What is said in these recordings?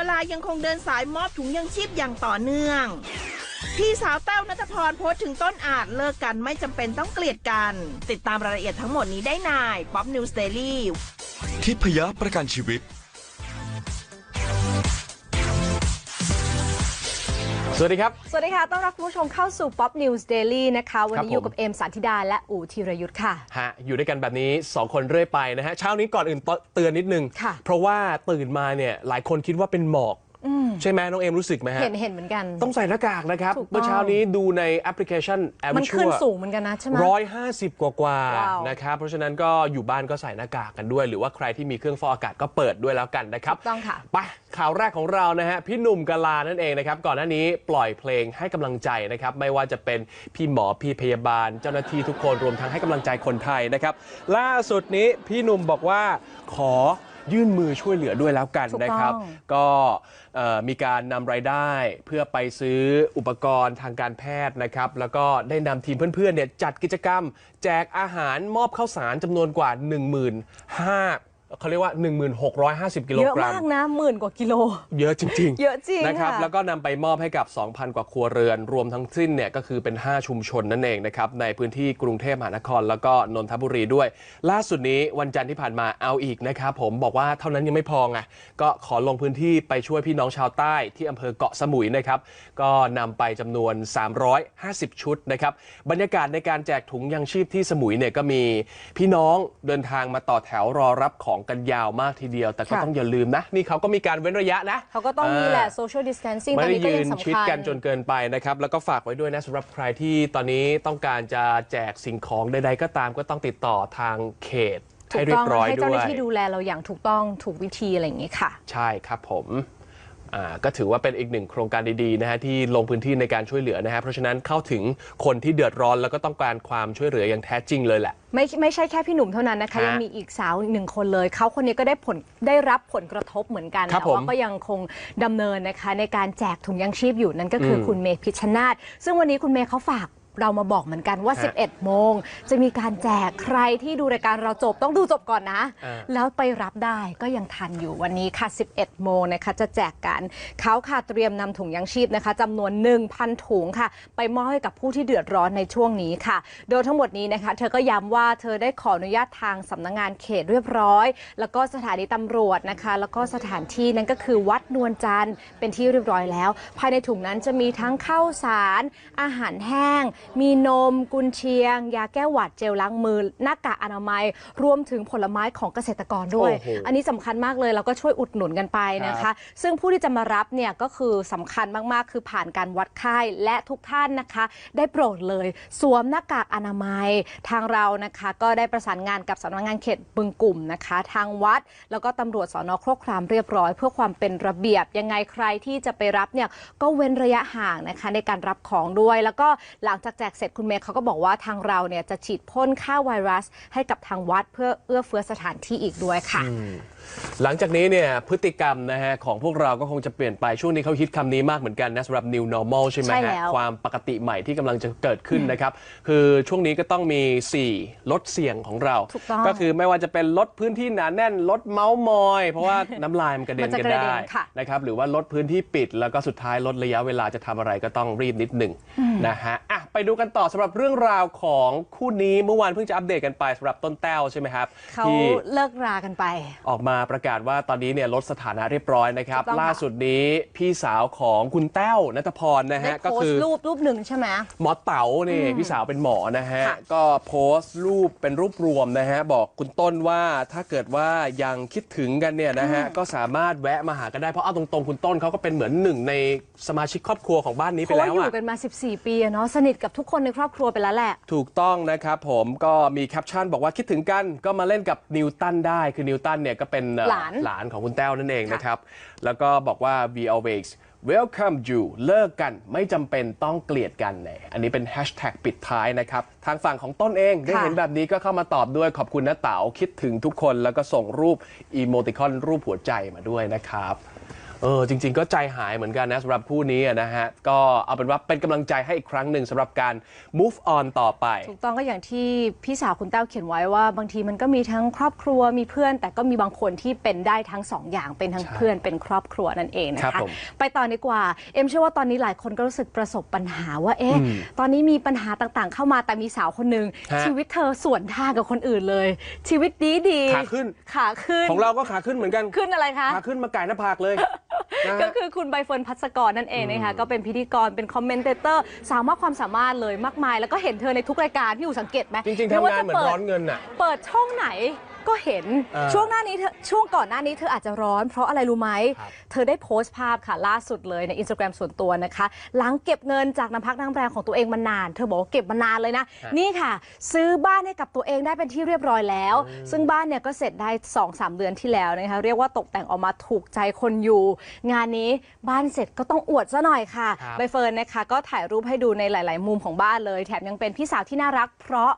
กลายังคงเดินสายมอบถุงยังชีพอย่างต่อเนื่อง พี่สาวแต้วนัทพรโพสต์ถึงต้นอาจเลิกกันไม่จำเป็นต้องเกลียดกัน ติดตามรายละเอียดทั้งหมดนี้ได้ในป๊อปนิวสเตอรี่ทิพยประกันชีวิต สวัสดีครับ สวัสดีค่ะ ต้อนรับคุณผู้ชมเข้าสู่ Pop News Daily นะคะ วันครับนี้อยู่ผมกับเอมสันธิดาและอู๋ธีรยุทธ์ค่ะ ฮะ อยู่ด้วยกันแบบนี้ 2 คนเรื่อยไปนะฮะ เช้านี้ก่อนอื่นเตือนนิดนึงค่ะเพราะว่าตื่นมาเนี่ยหลายคนคิดว่าเป็นหมอก ใช่ไหมน้องเอมรู้สึกไหมฮะ เห็นเห็นเหมือนกัน ต้องใส่หน้ากากนะครับ ถูกต้อง เมื่อเช้านี้ดูในแอปพลิเคชัน a อมันขึ้นสูงเหมือนกันนะใช่ไหม ร้อยห้าสิบกว่ากว่าว้าวนะครับ เพราะฉะนั้นก็อยู่บ้านก็ใส่หน้ากากกันด้วย หรือว่าใครที่มีเครื่องฟอกอากาศก็เปิดด้วยแล้วกันนะครับถูกต้องค่ะ ไปข่าวแรกของเรานะฮะพี่หนุ่มกาลานั่นเองนะครับ ก่อนหน้านี้ปล่อยเพลงให้กำลังใจนะครับ ไม่ว่าจะเป็นพี่หมอพี่พยาบาล เจ้าหน้าที่ทุกคนรวมทั้งให้กำลังใจคนไทยนะครับ ล่าสุดนี้พี่หนุ่มบอกว่าขอ ยื่นมือช่วยเหลือด้วยแล้วกันถูกต้องนะครับ ก็เอ่อมีการนำรายได้เพื่อไปซื้ออุปกรณ์ทางการแพทย์นะครับ แล้วก็ได้นำทีมเพื่อนๆเนี่ยจัดกิจกรรม แจกอาหารมอบข้าวสารจำนวนกว่า 1 5 0 0 0 เขาเรียกว่า 1650 กิโลเยอะกรัม มากนะหมื่นกว่ากิโล เยอะจริง ๆ เยอะจริงนะครับ ค่ะแล้วก็นำไปมอบให้กับ 2,000 กว่าครัวเรือน รวมทั้งสิ้นเนี่ยก็คือเป็น 5 ชุมชนนั่นเองนะครับ ในพื้นที่กรุงเทพมหานคร แล้วก็นนทบุรีด้วย ล่าสุดนี้วันจันทร์ที่ผ่านมาเอาอีกนะครับผมบอกว่าเท่านั้นยังไม่พอไงก็ขอลงพื้นที่ไปช่วยพี่น้องชาวใต้ที่อำเภอเกาะสมุยนะครับ ก็นำไปจำนวน 350 ชุดนะครับบรรยากาศในการแจกถุงยังชีพที่สมุยเนี่ยก็มีพี่น้องเดินทางมาต่อแถวรอรับของกันยาวมากทีเดียว แต่ก็ค่ะ ต้องอย่าลืมนะ นี่เขาก็มีการเว้นระยะนะเขาก็ต้องมีแหละอ่า social distancing ตไม่อนได้นี้ก็ยืยังนสำชิดคัญ กันจนเกินไปนะครับ แล้วก็ฝากไว้ด้วยนะสำหรับใครที่ตอนนี้ต้องการจะแจกสิ่งของใดๆก็ตามก็ต้องติดต่อทางเขตถูให้กเรียต้องบร้อยให้ด้เจ้าหวน้ายที่ดูแลเราอย่างถูกต้องถูกวิธีอะไรอย่างนี้ค่ะ ใช่ครับผมอ่า ก็ถือว่าเป็นอีกหนึ่งโครงการดีๆนะฮะที่ลงพื้นที่ในการช่วยเหลือนะฮะเพราะฉะนั้นเข้าถึงคนที่เดือดร้อนแล้วก็ต้องการความช่วยเหลืออย่างแท้จริงเลยแหละ ไม่ไม่ใช่แค่พี่หนุ่มเท่านั้นนะคะ ฮะยังมีอีกสาวอีกหนึ่งคนเลย เขาคนนี้ก็ได้ผลได้รับผลกระทบเหมือนกันครับแต่ว่าผมก็ยังคงดำเนินนะคะ ในการแจกถุงยังชีพอยู่นั่นก็คืออม คุณเมย์พิชชนาธซึ่งวันนี้คุณเมย์เขาฝาก เรามาบอกเหมือนกันว่า ฮะ11 โมง จะมีการแจกใครที่ดูรายการเราจบต้องดูจบก่อนนะ อ่า แล้วไปรับได้ก็ยังทันอยู่วันนี้ค่ะ 11 โมงนะคะจะแจกกันเขาค่ะเตรียมนำถุงยังชีพนะคะจำนวน 1,000 ถุงค่ะ ไปมอบให้กับผู้ที่เดือดร้อนในช่วงนี้ค่ะ โดยทั้งหมดนี้นะคะ เธอก็ย้ำว่าเธอได้ขออนุญาตทางสำนักงงานเขตเรียบร้อย แล้วก็สถานีตำรวจนะคะ แล้วก็สถานที่นั้นก็คือวัดนวลจันทร์เป็นที่เรียบร้อยแล้ว ภายในถุงนั้นจะมีทั้งข้าวสาร อาหารแห้งมีนมกุนเชียง ยาแก้หวัดเจลล้างมือ หน้ากากอนามัย รวมถึงผลไม้ของเกษตรกรด้วย โอ้โหอันนี้สำคัญมากเลยแล้วก็ช่วยอุดหนุนกันไปนะครัคะ บ ซึ่งผู้ที่จะมารับเนี่ยก็คือสำคัญมากๆ คือผ่านการวัดไข้และทุกท่านนะคะ ได้โปรดเลย สวมหน้ากากอนามัยทางเรานะคะ ก็ได้ประสานงานกับสำนักงานเขตบึงกลุ่มนะคะ ทางวัด แล้วก็ตำรวจสอนอโครครามเรียบร้อย เพื่อความเป็นระเบียบยังไงใครที่จะไปรับเนี่ยก็เว้นระยะห่างนะคะในการรับของด้วย แล้วก็หลังจากแจกเสร็จคุณเมย์เขาก็บอกว่าทางเราเนี่ยจะฉีดพ่นฆ่าไวรัสให้กับทางวัดเพื่อเอื้อเฟื้อสถานที่อีกด้วยค่ะ หลังจากนี้เนี่ยพฤติกรรมนะฮะของพวกเราก็คงจะเปลี่ยนไปช่วงนี้เขาฮิตคำนี้มากเหมือนกันนะสำหรับ new normal ใช่ไหมใช่ฮะแล้ว ความปกติใหม่ที่กำลังจะเกิดขึ้นนะครับ คือช่วงนี้ก็ต้องมี 4 ลดเสี่ยงของเรา ถูกต้องก็คือไม่ว่าจะเป็นลดพื้นที่หนาแน่น ลดเมาส์มอย เพราะว่าน้ำลายมันกระเด็นมันจะกันกระเด็นได้ค่ะ นะครับหรือว่าลดพื้นที่ปิดแล้วก็สุดท้ายลดระยะเวลาจะทำอะไรก็ต้องรีบนิดหนึ่งนะฮะอะ ไปดูกันต่อสำหรับเรื่องราวของคู่นี้เมื่อวานเพิ่งจะอัปเดตกันไปสำหรับต้นแต้วใช่ไหมครับเขาที่เลิกรากันไป ออกมาประกาศว่าตอนนี้เนี่ยลดสถานะเรียบร้อยนะครับถูกต้องค่ะล่าสุดนี้พี่สาวของคุณแต้วนัทพรนะได้ฮะโพก็สคือต์รูปรูปหนึ่งใช่ไหมหมอเต๋านี่พี่สาวเป็นหมอนะฮะค่ะก็โพสต์รูปเป็นรูปรวมนะฮะบอกคุณต้นว่าถ้าเกิดว่ายังคิดถึงกันเนี่ยนะฮะก็สามารถแวะมาหากันได้เพราะเอาตรงๆคุณต้นเขาก็เป็นเหมือนหนึ่งในสมาชิกครอบครัวของบ้านนี้เพไปราะว่าแล้วอยู่อะกันมา 14 ปีอะเนาะสนิทกับทุกคนในครอบครัวไปแล้วแหละ ถูกต้องนะครับผมก็มีแคปชั่นบอกว่าคิดถึงกันก็มาเล่นกับนิวตันได้ คือนิวตันเนี่ยก็เป็นเอ่อหลาน หลานของคุณแต้วนั่นเองค่ะนะครับ แล้วก็บอกว่า we always welcome you เลิกกันไม่จำเป็นต้องเกลียดกันเนี่ยอันนี้เป็นแฮชแท็กปิดท้ายนะครับ ทางฝั่งของต้นเองได้เห็นแบบนี้ก็เข้ามาตอบด้วยขอบคุณนะเต๋าคิดถึงทุกคนแล้วก็ส่งรูปอีโมติคอนรูปหัวใจมาด้วยนะครับ เออจริง ๆ ก็ใจหายเหมือนกันนะสำหรับคู่นี้อะนะฮะ ก็เอาเป็นว่าเป็นกำลังใจให้อีกครั้งหนึ่งสำหรับการ move on ต่อไป ถูกต้องก็อย่างที่พี่สาวคุณแต้วเขียนไว้ว่า บางทีมันก็มีทั้งครอบครัวมีเพื่อน แต่ก็มีบางคนที่เป็นได้ทั้งสองอย่างเป็นทั้งใช่เพื่อนเป็นครอบครัวนั่นเองนะครัคะบผมไปต่อดีกว่าเอ็มเชื่อว่าตอนนี้หลายคนก็รู้สึกประสบปัญหาว่าเอ๊ะอืมตอนนี้มีปัญหาต่างๆ เข้ามาแต่มีสาวคนหนึ่งฮะชีวิตเธอสวนทางกับคนอื่นเลย ชีวิตดีดีๆขาขึ้น ขาขึ้นของเราก็ขาขึ้นเหมือนกัน ขึ้นอะไรคะ ขาขึ้นมาไก่หน้าผากเลยนะ ก็ฮะคือคุณใบเฟิร์นพัศกรนั่นเองนะคะก็เป็นพิธีกรเป็นคอมเมนเตเตอร์ สาวมากความสามารถเลยมากมาย แล้วก็เห็นเธอในทุกรายการพี่อยู่สังเกตไหมจริงๆไม่ทำว่งานจะเหมือนปิดร้อนเงินอะเปิดช่องไหน ก็เห็นเออช่วงหน้านี้เธอช่วงก่อนหน้านี้เธออาจจะร้อน เพราะอะไรรู้ไหม ครับเธอได้โพสต์ภาพค่ะล่าสุดเลยในอินสตาแกรมส่วนตัวนะคะ หลังเก็บเงินจากน้ำพักน้ำแรงของตัวเองมานาน เธอบอกว่าเก็บมานานเลยนะนี่ค่ะ ซื้อบ้านให้กับตัวเองได้เป็นที่เรียบร้อยแล้วซึ่งบ้านเนี่ยก็เสร็จได้ 2-3สามเดือนที่แล้วนะคะเรียกว่าตกแต่งออกมาถูกใจคนอยู่ งานนี้บ้านเสร็จก็ต้องอวดซะหน่อยค่ะครับ ใบเฟิร์นนะคะก็ถ่ายรูปให้ดูในหลาย ๆ มุมของบ้านเลย แถมยังเป็นพี่สาวที่น่ารักเพราะ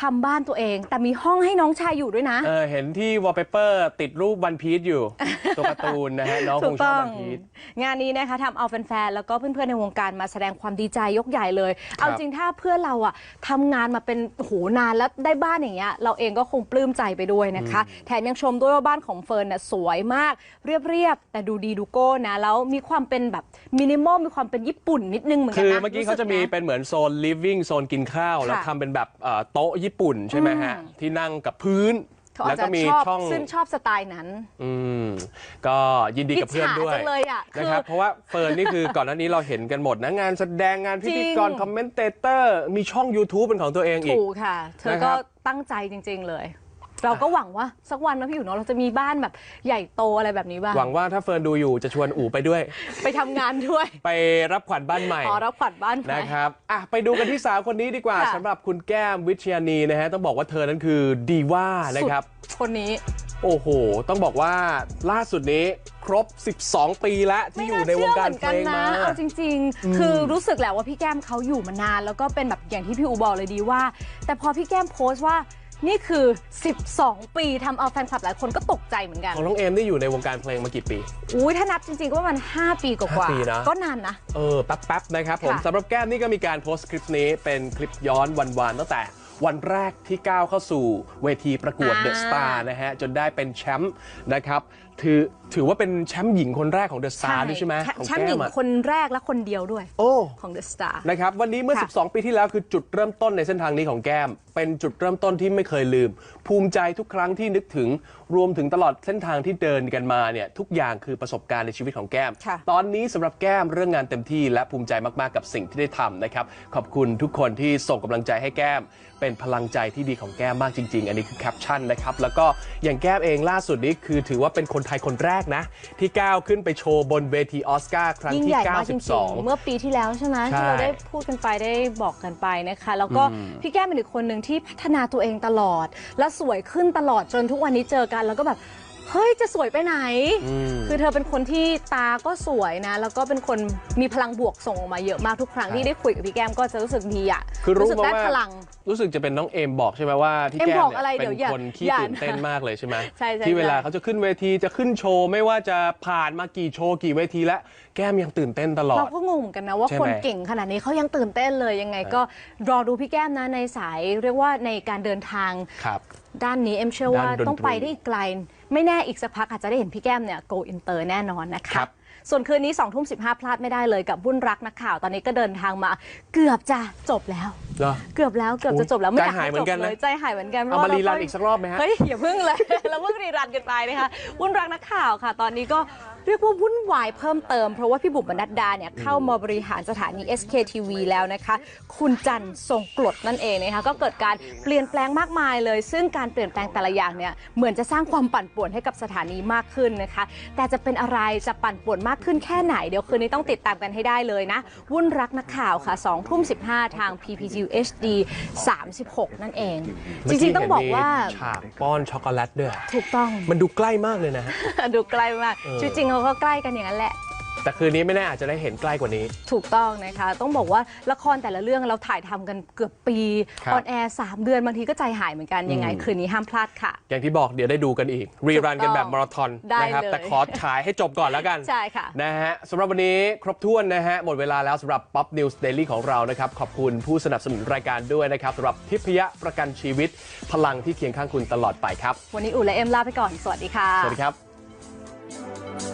ทำบ้านตัวเอง แต่มีห้องให้น้องชายอยู่ด้วยนะ เออเห็นที่วอลเปเปอร์ติดรูปวันพีชอยู่ ตัวการ์ตูนนะฮะน้องคถูงกชอบต้องวันพีช งานนี้นะคะทำเอาแฟนๆ แล้วก็เพื่อนๆ ในวงการมาแสดงความดีใจยกใหญ่เลย เอาจริงถ้าเพื่อนเราอะทำงานมาเป็นโหนานแล้วได้บ้านอย่างเงี้ยเราเองก็คงปลื้มใจไปด้วยนะคะ แถมยังชมด้วยว่าบ้านของเฟิร์นน่ะสวยมาก เรียบๆ แต่ดูดีดูโก้นะแล้วมีความเป็นแบบมินิมอลมีความเป็นญี่ปุ่นนิดนึงเหมือนกัคืนอนะเมื่อกี้เขาจะมีรู้สึกนเป็นเหมือนโซน living โซนกินข้าวแล้วทำเป็นแบบเอ่อโต๊ะญี่ปุ่นใช่ไหมฮะ ที่นั่งกับพื้น เขาแล้อาวจก็จะมีชอบช่อง ซึ่งชอบสไตล์นั้น อืมก็ยินดีกับเพื่อนด้วยอิจฉาจังเลยอะคือนะครับเพราะว่าเฟิร์นนี่คือก่อนหน้านี้เราเห็นกันหมดนะงานแสดงงานพิธีกรจริง คอมเมนเตเตอร์มีช่อง YouTube เป็นของตัวเองอีก ถูกค่ะ เธอนะครัก็บ ตั้งใจจริง ๆ เลย เราก็หวังว่าสักวันนะพี่อยู่เนาะเราจะมีบ้านแบบใหญ่โตอะไรแบบนี้บ้างหวังว่าถ้าเฟิร์นดูอยู่จะชวนอู๋ไปด้วย ไปทำงานด้วย ไปรับขวัญบ้านใหม่อ๋อรับขวัญบ้านไป นะครับอะไปดูกันที่สาวคนนี้ดีกว่าค่ะ สำหรับคุณแก้มวิชยานีนะฮะต้องบอกว่าเธอนั้นคือดีว่านะครับ สุดคนนี้ โอ้โห ต้องบอกว่าล่าสุดนี้ครบ 12 ปีแล้วที่อยู่ในวงการเพลงมาเอาจริง ๆ คือรู้สึกแหละว่าพี่แก้มเขาอยู่มานาน แล้วก็เป็นแบบอย่างที่พี่อูบอกเลยดีว่า แต่พอพี่แก้มโพสต์ว่า นี่คือ 12 ปีทำเอาแฟนคลับหลายคนก็ตกใจเหมือนกัน ของน้องเอมนี่อยู่ในวงการเพลงมากี่ปี อุ้ยถ้านับจริงๆ ก็ประมาณ5ปีกว่าห้าปีนะ ๆก็นานนะ เออ แป๊บๆ นะครับผมค่ะ สำหรับแก้มนี่ก็มีการโพสต์คลิปนี้เป็นคลิปย้อนวันๆตั้งแต่ วันแรกที่ก้าวเข้าสู่เวทีประกวดเดอะสตาร์นะฮะ จนได้เป็นแชมป์นะครับถือถือว่าเป็นแชมป์หญิงคนแรกของเดอะสตาร์ด้วยใช่ไหมของแชมป์หญิงอะ คนแรกและคนเดียวด้วยโอ้ ของ The Star นะครับวันนี้เมื่อ ค่ะ 12 ปีที่แล้วคือจุดเริ่มต้นในเส้นทางนี้ของแก้ม เป็นจุดเริ่มต้นที่ไม่เคยลืม ภูมิใจทุกครั้งที่นึกถึงรวมถึงตลอดเส้นทางที่เดินกันมาเนี่ยทุกอย่างคือประสบการณ์ในชีวิตของแก้ม ค่ะ ตอนนี้สำหรับแก้มเรื่องงานเต็มที่และภูมิใจมากๆกับสิ่งที่ได้ทำนะครับขอบคุณทุกคนที่ส่งกำลังใจให้แก้ม เป็นพลังใจที่ดีของแก้มมากจริง ๆ อันนี้คือแคปชั่นนะครับแล้วก็อย่างแก้มเองล่าสุดนี้คือถือว่าเป็นคนไทยคนแรกนะ ที่ก้าวขึ้นไปโชว์บนเวทีออสการ์ครั้งยิ่งที่ ใหญ่มากจริงๆ92เมื่อปีที่แล้วใช่ไหมใช่ที่เราได้พูดกันไปได้บอกกันไปนะคะ แล้วก็พี่แก้มเป็นอีกคนหนึ่งที่พัฒนาตัวเองตลอด และสวยขึ้นตลอดจนทุกวันนี้เจอกัน แล้วก็แบบ เฮ้ยจะสวยไปไหน คือเธอเป็นคนที่ตาก็สวยนะ แล้วก็เป็นคนมีพลังบวกส่งออกมาเยอะมากทุกครั้งที่ได้คุยกับพี่แก้มก็จะรู้สึกดีอะคือรู้สึกมาได้ว่าพลัง รู้สึกจะเป็นน้องเอมบอกใช่ไหมว่าที่เอมแก้มบอกเนี่อะไรยเดี๋เป็ยวนอย่าคนขี้อย่าตื่นเต้นมากเลยใช่ไหมใช่ใช่ที่เวลาใช่เขาจะขึ้นเวทีจะขึ้นโชว์ไม่ว่าจะผ่านมากี่โชว์กี่เวทีแล้วแก้มยังตื่นเต้นตลอเราดก็งงเหมือนกันนะว่าใช่ไหมคนเก่งขนาดนี้เขายังตื่นเต้นเลยยังไง ก็รอดูพี่แก้มนะในสายเรียกว่าในการเดินทางครับ ด้านนี้เอ็มเชื่อว่าด้านดนตรี ต้องไปได้อีกไกล ไม่แน่อีกสักพักอาจจะได้เห็นพี่แก้มเนี่ย go inter แน่นอนนะคะ ครับ ส่วนคืนนี้2องทุ่มสิพลาดไม่ได้เลยกับบุญรักนักข่าว ตอนนี้ก็เดินทางมา เกือบจะจบแล้ว เหรอ เกือบแล้วเกือบจะจบแล้วไม่อยากใจหายให้เหมืจอบนกันนะ เลยใจหายเหมือนกันเอามารีรันอีกสักรอบไหมฮะ เฮ้ยอย่าเพิ่งเลย เราเพิ่งรีรันกันไปนะคะวุ่นรักนักข่าวค่ะ ตอนนี้ก็ เรียกว่าวุ่นวายเพิ่มเติม เพราะว่าพี่บุ๋มบรรณัดดาเนี่ยเข้ามาบริหารสถานี SKTV แล้วนะคะ คุณจันทร์ทรงกรดนั่นเองนะคะก็เกิดการเปลี่ยนแปลงมากมายเลย ซึ่งการเปลี่ยนแปลงแต่ละอย่างเนี่ยเหมือนจะสร้างความปั่นป่วนให้กับสถานีมากขึ้นนะคะ แต่จะเป็นอะไรจะปั่นป่วนมากขึ้นแค่ไหนเดี๋ยวคืนนี้ต้องติดตามกันให้ได้เลยนะ วุ่นรักนักข่าวค่ะ2ทุ่ม15 ทาง PPTV HD 36 นั่นเองจริงๆต้องบอกว่าเมื่กี้เห็นมีฉากป้อนช็อกโกแลตด้วยถูกต้องมันดูใกล้มากเลยนะฮะดูใกล้มากเออชีวิตจริงเขาก็ใกล้กันอย่างนั้นแหละ แต่คืนนี้ไม่แน่อาจจะได้เห็นใกล้กว่านี้ ถูกต้องนะคะ ต้องบอกว่าละครแต่ละเรื่องเราถ่ายทำกันเกือบปีครับออนแอร์สามเดือนบางทีก็ใจหายเหมือนกันยังไง อืม คืนนี้ห้ามพลาดค่ะ อย่างที่บอกเดี๋ยวได้ดูกันอีก รีรันกันแบบมาราธอนได้นะครับเลย แต่ขอฉายให้จบก่อนแล้วกัน ใช่ค่ะ นะฮะสำหรับวันนี้ครบถ้วนนะฮะ หมดเวลาแล้วสำหรับ Pop News Daily ของเรานะครับ ขอบคุณผู้สนับสนุนรายการด้วยนะครับสำหรับทิพยะประกันชีวิต พลังที่เคียงข้างคุณตลอดไปครับ วันนี้อูและเอ็มลาไปก่อนสวัสดีค่ะ สวัสดีครับ